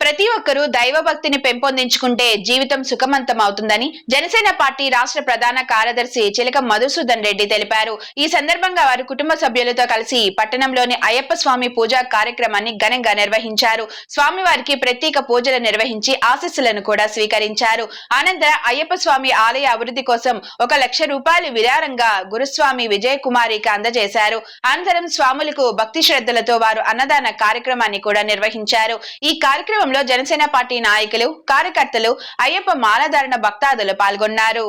ప్రతి ఒక్కరూ దైవ భక్తిని పెంపొందించుకుంటే జీవితం సుఖమంతం అవుతుందని జనసేన పార్టీ రాష్ట్ర ప్రధాన కార్యదర్శి చిలక మధుసూదన్ రెడ్డి తెలిపారు. ఈ సందర్భంగా వారు కుటుంబ సభ్యులతో కలిసి పట్టణంలోని అయ్యప్ప స్వామి పూజా కార్యక్రమాన్ని ఘనంగా నిర్వహించారు. స్వామివారికి ప్రత్యేక పూజలు నిర్వహించి ఆశీస్సులను కూడా స్వీకరించారు. అనంతరం అయ్యప్ప స్వామి ఆలయ అభివృద్ధి కోసం ఒక లక్ష రూపాయలు విరారంగా గురుస్వామి విజయ కుమారికి అందజేశారు. అనంతరం స్వాములకు భక్తి శ్రద్ధలతో వారు అన్నదాన కార్యక్రమాన్ని కూడా నిర్వహించారు. ఈ కార్యక్రమం కార్యక్రమంలో జనసేన పార్టీ నాయకులు కార్యకర్తలు అయ్యప్ప మాలధారణ భక్తాదులు పాల్గొన్నారు.